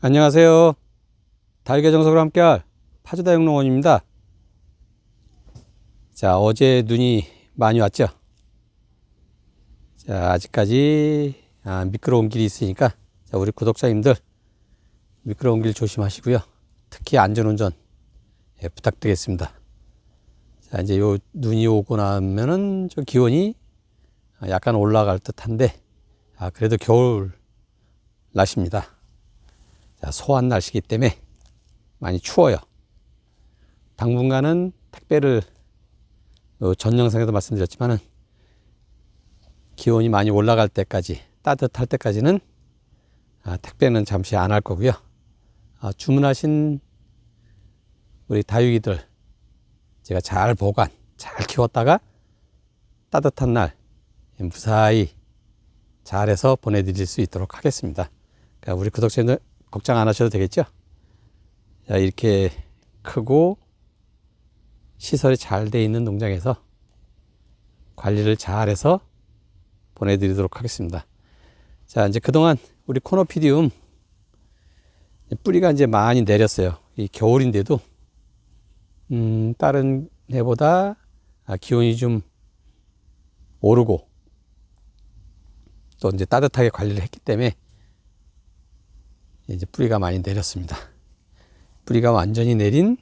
안녕하세요. 달걀 정석으로 함께할 파주다육농원입니다. 자, 어제 눈이 많이 왔죠? 자, 아직까지 아, 미끄러운 길이 있으니까 자, 우리 구독자님들 미끄러운 길 조심하시고요. 특히 안전운전 예, 부탁드리겠습니다. 자, 이제 요 눈이 오고 나면은 저 기온이 약간 올라갈 듯한데 아, 그래도 겨울 날씨입니다. 자, 소환 날씨기 때문에 많이 추워요. 당분간은 택배를 어, 전 영상에도 말씀드렸지만은 기온이 많이 올라갈 때까지 따뜻할 때까지는 아, 택배는 잠시 안 할 거고요. 아, 주문하신 우리 다육이들 제가 잘 보관, 잘 키웠다가 따뜻한 날 무사히 잘해서 보내드릴 수 있도록 하겠습니다. 그러니까 우리 구독자님들 걱정 안 하셔도 되겠죠? 자, 이렇게 크고 시설이 잘 돼 있는 농장에서 관리를 잘해서 보내드리도록 하겠습니다. 자, 이제 그동안 우리 코노피디움 뿌리가 이제 많이 내렸어요. 이 겨울인데도, 음, 다른 해보다 아, 기온이 좀 오르고 또 이제 따뜻하게 관리를 했기 때문에 이제 뿌리가 많이 내렸습니다. 뿌리가 완전히 내린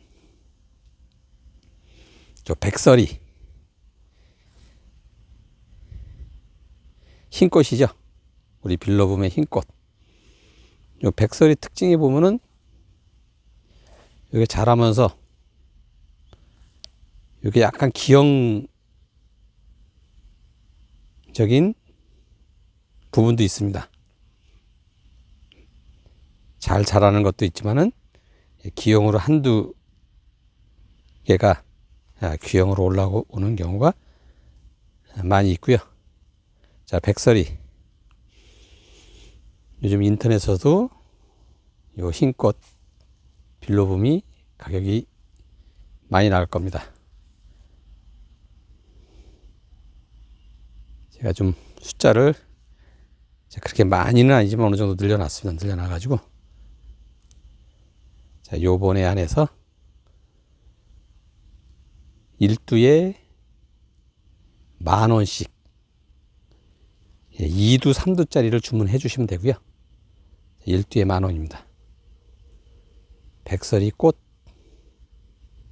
저 백설이 흰꽃이죠. 우리 빌러붐의 흰꽃. 요 백설이 특징이 보면은 이게 자라면서 이게 약간 기형적인 부분도 있습니다. 잘 자라는 것도 있지만은 기형으로 한두 개가 귀형으로 올라오는 경우가 많이 있고요. 자, 백설이. 요즘 인터넷에서도 요 흰꽃 빌로붐이 가격이 많이 나갈 겁니다. 제가 좀 숫자를 그렇게 많이는 아니지만 어느 정도 늘려놨습니다. 늘려놔가지고 자, 요번에 안에서 일두에 만 원씩 2두, 예, 3두짜리를 주문해 주시면 되고요. 일두에 만 원입니다. 백설이 꽃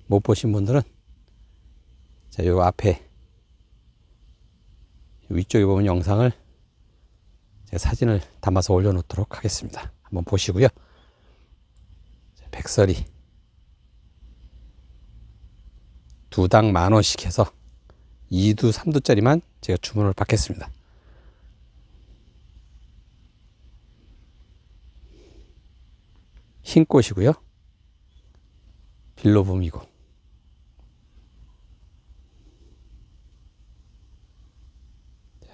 못 보신 분들은 자, 요 앞에 위쪽에 보면 영상을 사진을 담아서 올려놓도록 하겠습니다. 한번 보시고요. 백설이 두 당 만 원씩 해서 2두, 3두짜리만 제가 주문을 받겠습니다. 흰 꽃이고요. 빌로붐이고.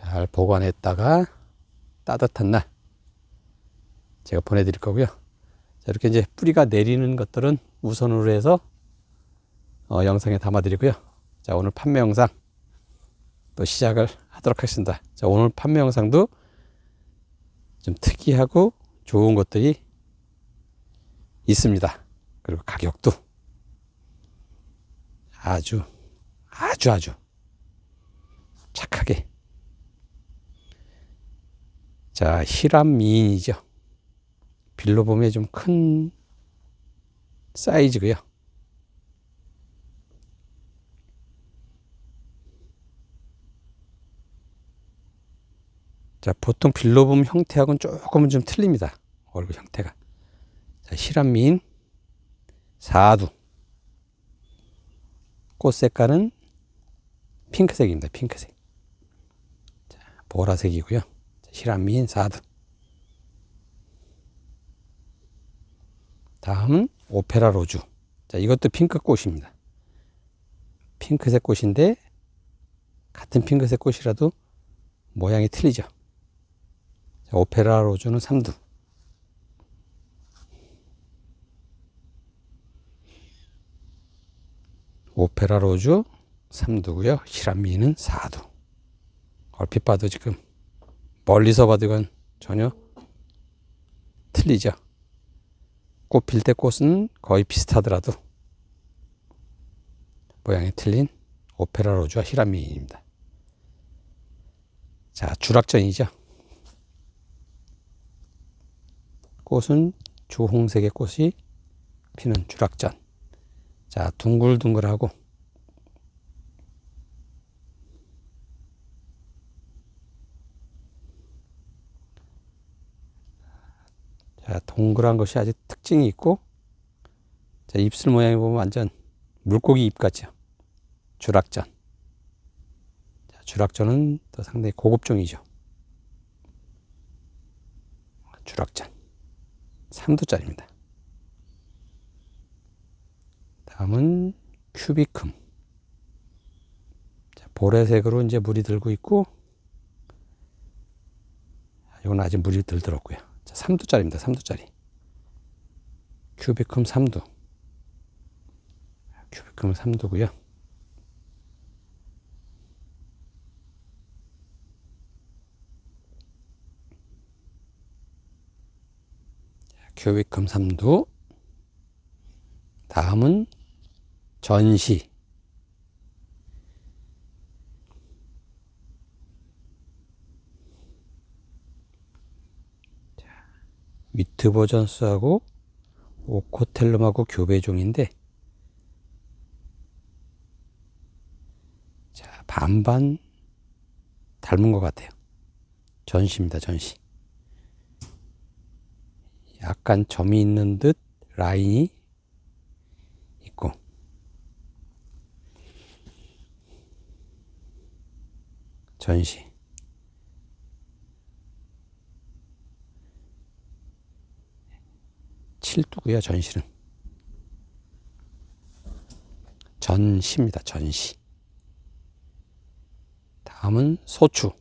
잘 보관했다가 따뜻한 날 제가 보내드릴 거고요. 자, 이렇게 이제 뿌리가 내리는 것들은 우선으로 해서 어, 영상에 담아 드리고요. 자, 오늘 판매 영상 또 시작을 하도록 하겠습니다. 자, 오늘 판매 영상도 좀 특이하고 좋은 것들이 있습니다. 그리고 가격도 아주, 아주, 아주 착하게. 자, 히람 미인이죠. 빌로 보면 좀 큰 사이즈고요. 자, 보통 빌로봄 형태하고는 조금은 좀 틀립니다. 얼굴 형태가. 자, 실한미인 사두. 꽃 색깔은 핑크색입니다. 핑크색. 자, 보라색이고요. 실한미인 사두. 다음은 오페라 로즈. 자, 이것도 핑크 꽃입니다. 핑크색 꽃인데 같은 핑크색 꽃이라도 모양이 틀리죠. 자, 오페라 로즈는 3두. 오페라 로즈 3두고요. 시란미는 4두. 얼핏 봐도 지금 멀리서 봐도 이건 전혀 틀리죠. 꽃 필 때 꽃은 거의 비슷하더라도 모양이 틀린 오페라 로즈와 히라미입니다. 자, 주락전이죠. 꽃은 주홍색의 꽃이 피는 주락전. 자, 둥글둥글하고 자, 동그란 것이 아주 특징이 있고 자, 입술 모양이 보면 완전 물고기 입 같죠. 주락전. 자, 주락전은 또 상당히 고급종이죠. 주락전. 3두짜리입니다. 다음은 큐비큼. 자, 보라색으로 이제 물이 들고 있고, 이건 아직 물이 덜 들었고요. 자, 3두짜리입니다. 3두짜리. 큐비큼 3두. 큐비큼 3두고요. 큐비큼 3두. 다음은 전시. 위트버전스하고 오코텔름하고 교배 중인데 자 반반 닮은 것 같아요. 전시입니다. 전시. 약간 점이 있는 듯 라인이 있고 전시. 칠두고요 전시는. 전시입니다 전시. 다음은 소추.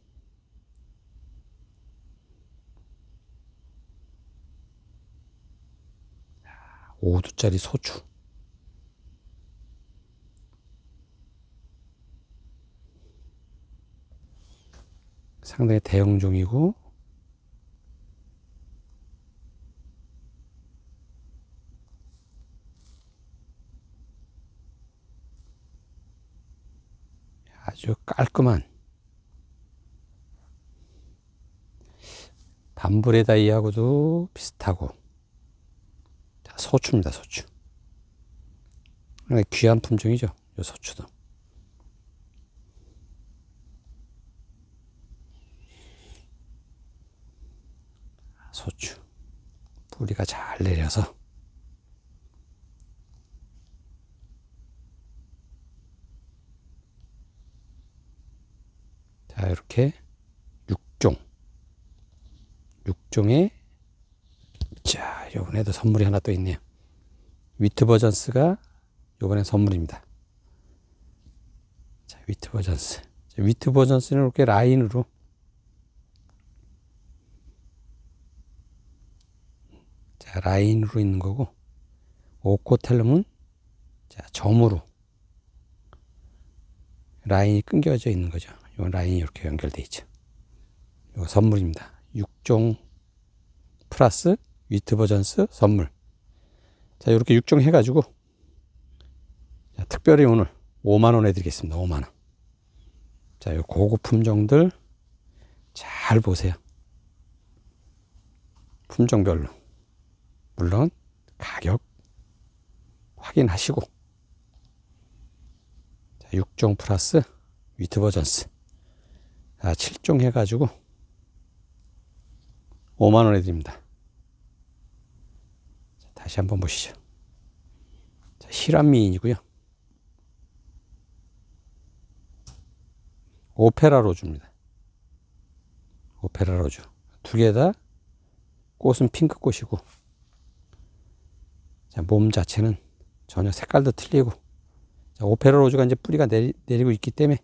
오두짜리 소추. 상당히 대형종이고 아주 깔끔한. 밤브레다이하고도 비슷하고. 자, 소추입니다 소추. 상당히 귀한 품종이죠 이 소추도. 소추. 뿌리가 잘 내려서 이렇게 6종. 6종에 자, 요번에도 선물이 하나 또 있네요. 위트버전스가 요번에 선물입니다. 자, 위트버전스. 자, 위트버전스는 이렇게 라인으로 자, 라인으로 있는 거고 오코텔름은 자, 점으로 라인이 끊겨져 있는 거죠. 요 라인이 이렇게 연결돼 있죠. 이거 선물입니다. 6종 플러스 위트 버전스 선물. 자, 이렇게 6종 해가지고 자, 특별히 오늘 5만 원 해드리겠습니다. 5만 원. 자, 이 고급 품종들 잘 보세요. 품종별로 물론 가격 확인하시고 자, 6종 플러스 위트 버전스 아, 7종 해가지고 5만원에 드립니다. 자, 다시 한번 보시죠. 자, 실한미인이고요. 오페라 로즈입니다. 오페라 로즈. 두 개 다 꽃은 핑크꽃이고 자, 몸 자체는 전혀 색깔도 틀리고 자, 오페라 로즈가 이제 뿌리가 내리, 내리고 있기 때문에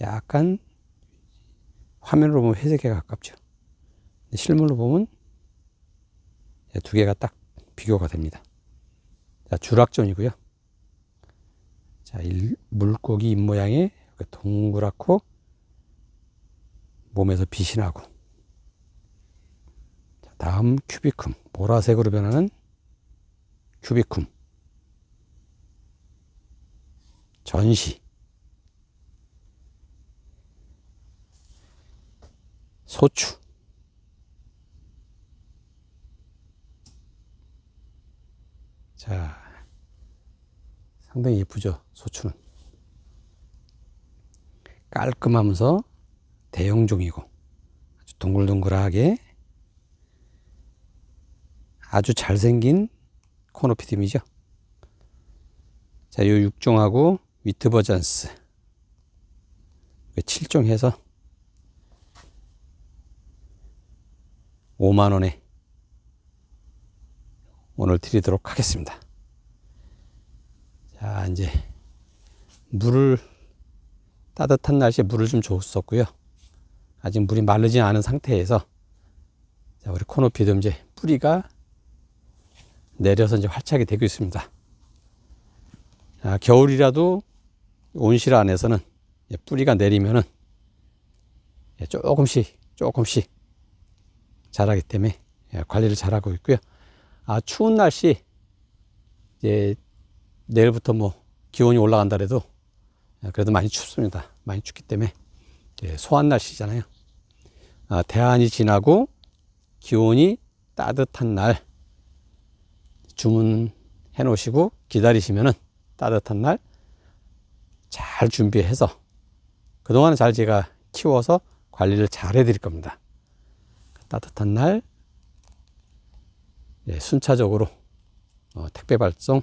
약간 화면으로 보면 회색에 가깝죠. 실물로 보면 두 개가 딱 비교가 됩니다. 자, 주락전이고요. 자, 일, 물고기 입 모양이 동그랗고 몸에서 빛이 나고 자, 다음 큐비큼 보라색으로 변하는 큐비쿰, 전시, 소추, 자, 상당히 예쁘죠, 소추는. 깔끔하면서 대형종이고 아주 동글동글하게 아주 잘생긴 코노피dim이죠. 자, 요 6종하고 위트버전스 7종 해서 5만 원에 오늘 드리도록 하겠습니다. 자, 이제 물을 따뜻한 날씨에 물을 좀 줬었고요. 아직 물이 마르지 않은 상태에서 자, 우리 코노피도 이제 뿌리가 내려서 이제 활착이 되고 있습니다. 아, 겨울이라도 온실 안에서는 예, 뿌리가 내리면은 예, 조금씩 조금씩 자라기 때문에 예, 관리를 잘하고 있고요. 아, 추운 날씨 이제 내일부터 뭐 기온이 올라간다 해도 예, 그래도 많이 춥습니다. 많이 춥기 때문에 예, 소환 날씨잖아요. 아, 대안이 지나고 기온이 따뜻한 날 주문해 놓으시고 기다리시면은 따뜻한 날 잘 준비해서 그동안은 잘 제가 키워서 관리를 잘 해드릴 겁니다. 따뜻한 날 예, 순차적으로 어, 택배 발송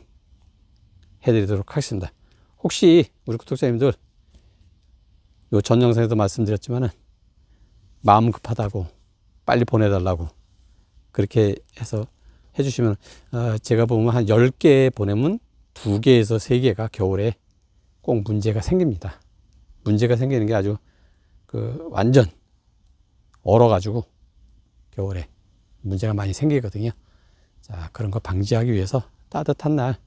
해드리도록 하겠습니다. 혹시 우리 구독자님들 요 전 영상에도 말씀드렸지만은 마음 급하다고 빨리 보내달라고 그렇게 해서 해주시면 어, 제가 보면 한 10개 보내면 2개에서 3개가 겨울에 꼭 문제가 생깁니다. 문제가 생기는 게 아주 그 완전 얼어가지고 겨울에 문제가 많이 생기거든요. 자, 그런 거 방지하기 위해서 따뜻한 날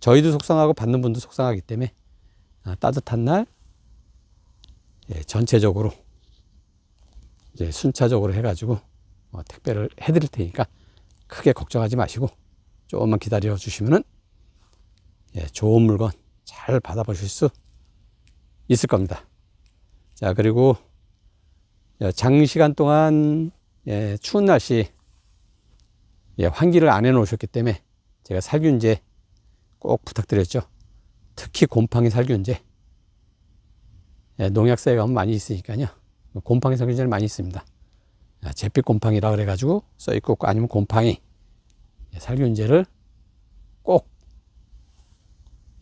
저희도 속상하고 받는 분도 속상하기 때문에 아, 따뜻한 날 예, 전체적으로 이제 순차적으로 해가지고 어, 택배를 해드릴 테니까 크게 걱정하지 마시고 조금만 기다려 주시면은 예, 좋은 물건 잘 받아보실 수 있을 겁니다. 자 그리고 예, 장시간 동안 예, 추운 날씨 예, 환기를 안 해 놓으셨기 때문에 제가 살균제 꼭 부탁드렸죠. 특히 곰팡이 살균제. 예, 농약사에 가면 많이 있으니까요. 곰팡이 살균제는 많이 있습니다. 아, 잿빛 곰팡이라 그래가지고 써있고 아니면 곰팡이 예, 살균제를 꼭,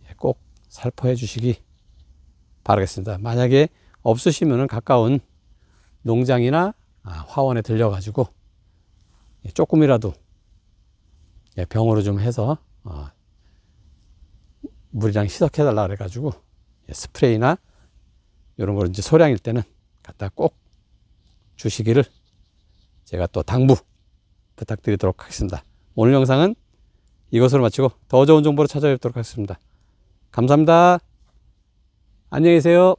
예, 꼭 살포해 주시기 바라겠습니다. 만약에 없으시면 가까운 농장이나 아, 화원에 들려가지고 예, 조금이라도 예, 병으로 좀 해서 어, 물이랑 희석해달라 그래가지고 예, 스프레이나 이런 걸 이제 소량일 때는 갖다 꼭 주시기를 제가 또 당부 부탁드리도록 하겠습니다. 오늘 영상은 이것으로 마치고 더 좋은 정보로 찾아뵙도록 하겠습니다. 감사합니다. 안녕히 계세요.